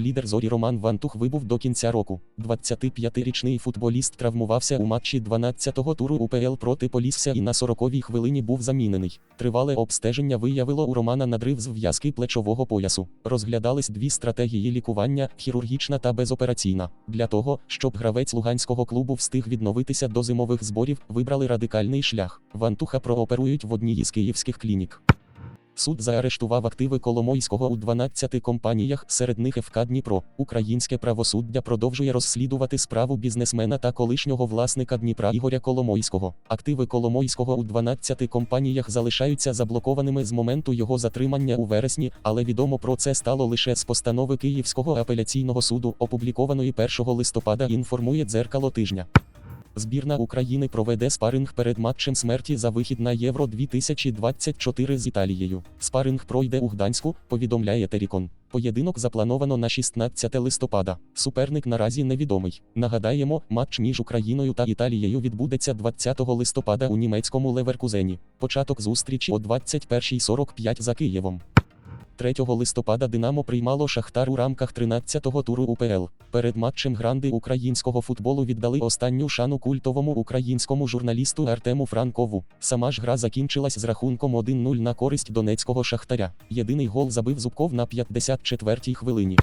Лідер зорі Роман Вантух вибув до кінця року. 25-річний футболіст травмувався у матчі 12-го туру УПЛ проти Полісся і на 40-й хвилині був замінений. Тривале обстеження виявило у Романа надрив зв'язки плечового поясу. Розглядались дві стратегії лікування хірургічна та безопераційна. Для того, щоб гравець луганського клубу встиг відновитися до зимових зборів, вибрали радикальний шлях. Вантуха прооперують в одній із київських клінік. Суд заарештував активи Коломойського у 12 компаніях, серед них ФК Дніпро. Українське правосуддя продовжує розслідувати справу бізнесмена та колишнього власника Дніпра Ігоря Коломойського. Активи Коломойського у 12 компаніях залишаються заблокованими з моменту його затримання у вересні, але відомо про це стало лише з постанови Київського апеляційного суду, опублікованої 1 листопада. Інформує дзеркало тижня. Збірна України проведе спаринг перед матчем смерті за вихід на Євро 2024 з Італією. Спаринг пройде у Гданську, повідомляє Терікон. Поєдинок заплановано на 16 листопада. Суперник наразі невідомий. Нагадаємо, матч між Україною та Італією відбудеться 20 листопада у німецькому Леверкузені. Початок зустрічі о 21.45 за Києвом. 3 листопада Динамо приймало Шахтар у рамках 13-го туру УПЛ. Перед матчем гранди українського футболу віддали останню шану культовому українському журналісту Артему Франкову. Сама ж гра закінчилась з рахунком 1-0 на користь донецького Шахтаря. Єдиний гол забив Зубков на 54-й хвилині.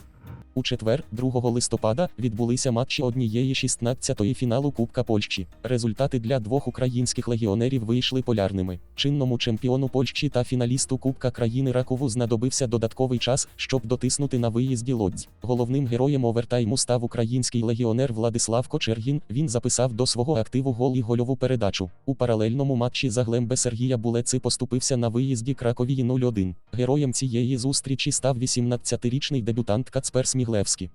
У четвер, 2 листопада, відбулися матчі однієї 16-ї фіналу Кубка Польщі. Результати для двох українських легіонерів вийшли полярними. Чинному чемпіону Польщі та фіналісту Кубка країни Ракову знадобився додатковий час, щоб дотиснути на виїзді Лодзь. Головним героєм овертайму став український легіонер Владислав Кочергін. Він записав до свого активу гол і гольову передачу. У паралельному матчі за Глембе Сергія Булеци поступився на виїзді Краковії 0-1. Героєм цієї зустрічі став 18-річний дебютант Кацпер Сміглевський.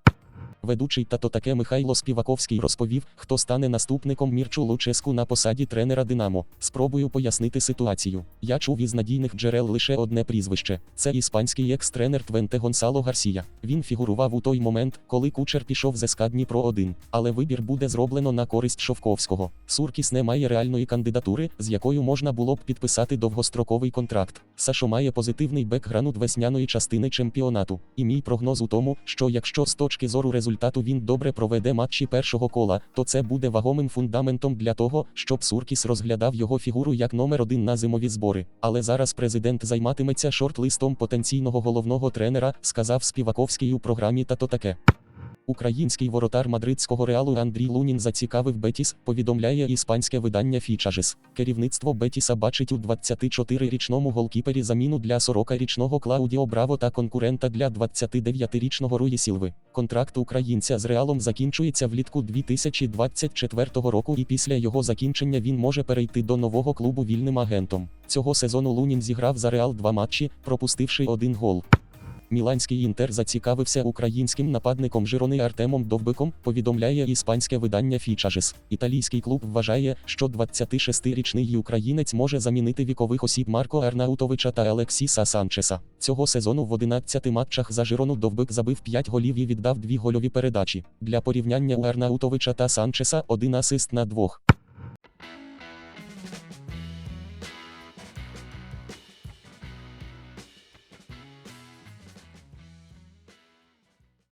Ведучий та то таке Михайло Співаковський розповів, хто стане наступником Мірчу Луческу на посаді тренера Динамо. Спробую пояснити ситуацію. Я чув із надійних джерел лише одне прізвище: це іспанський екс-тренер Твенте Гонсало Гарсія. Він фігурував у той момент, коли кучер пішов з СК Дніпро 1 але вибір буде зроблено на користь Шовковського. Суркіс не має реальної кандидатури, з якою можна було б підписати довгостроковий контракт. Сашо має позитивний бекграунд весняної частини чемпіонату. І мій прогноз у тому, що якщо з точки зору результату він добре проведе матчі першого кола, то це буде вагомим фундаментом для того, щоб Суркіс розглядав його фігуру як номер один на зимові збори. Але зараз президент займатиметься шорт-листом потенційного головного тренера, сказав Співаковський у програмі та то таке. Український воротар мадридського реалу Андрій Лунін зацікавив Бетіс, повідомляє іспанське видання Фічажес. Керівництво Бетіса бачить у 24-річному голкіпері заміну для 40-річного Клаудіо Браво та конкурента для 29-річного Руї Сілви. Контракт українця з реалом закінчується влітку 2024 року, і після його закінчення він може перейти до нового клубу вільним агентом. Цього сезону Лунін зіграв за реал два матчі, пропустивши один гол. Міланський інтер зацікавився українським нападником Жирони Артемом Довбиком, повідомляє іспанське видання Фічажес. Італійський клуб вважає, що 26-річний українець може замінити вікових осіб Марко Арнаутовича та Алексіса Санчеса. Цього сезону в 11 матчах за Жирону Довбик забив 5 голів і віддав дві гольові передачі. Для порівняння у Арнаутовича та Санчеса один асист на двох.